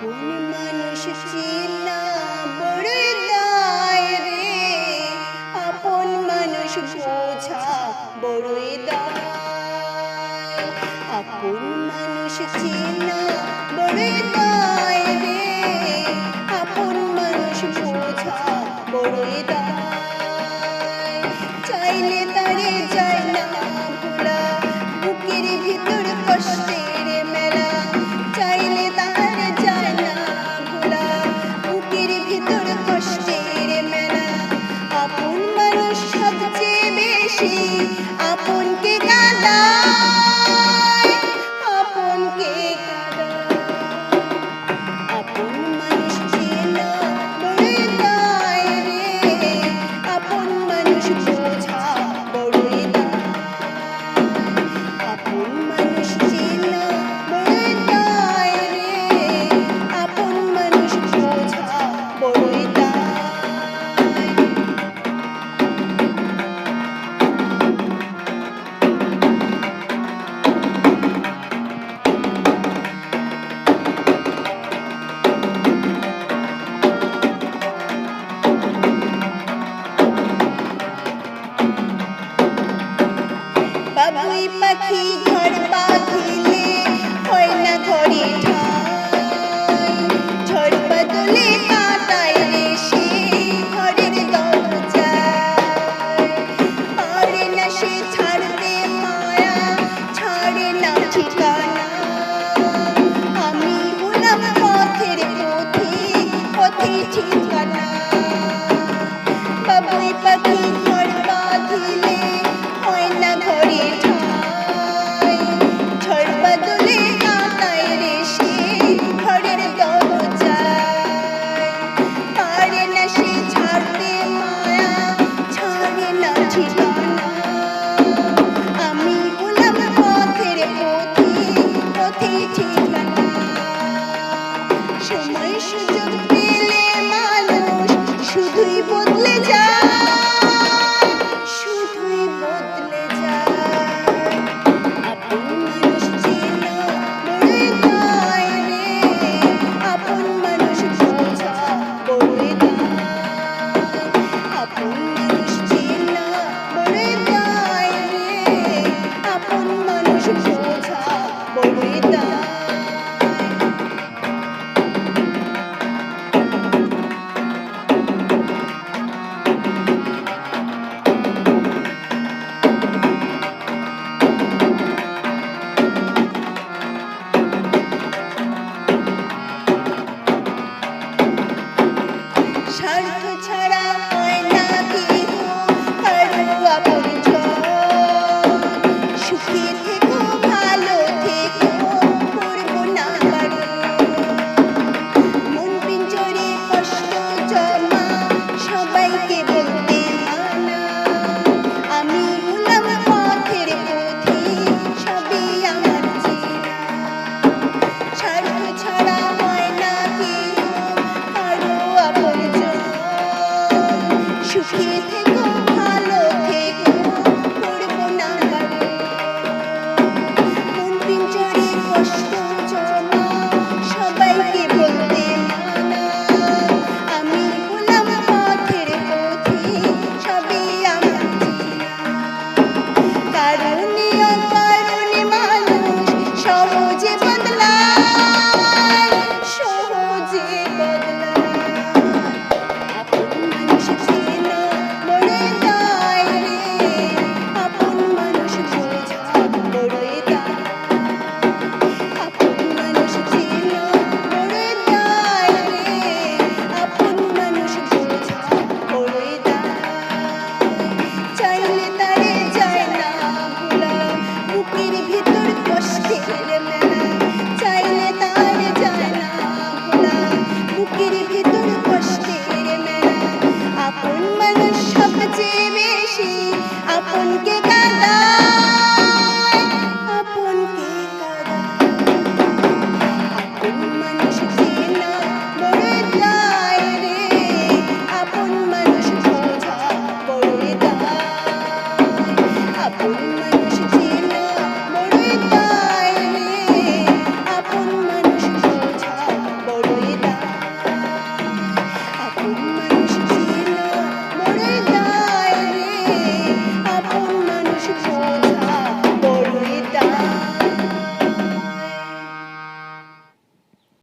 কোন মানুষ চিনা বড় দায় রে, আপন মানুষ বোঝা বড়ই দায় আপন মানুষ চিনা বড় দায় রে, আপন মানুষ বোঝা বড়ই দায়। চাইলে তারে যায় আপনকে পাখি ঘর বাঁধিলে হয় না ঘরে ঠাই। ঝড় বাদলে কাটায় রে সে ঘরের দরজায়। পারে না সে ছাড়তে মায়া, ছাড়ে না ঠিকানা। আমি হলাম পথের পথে পথে ঠিক to স্বার্থ again.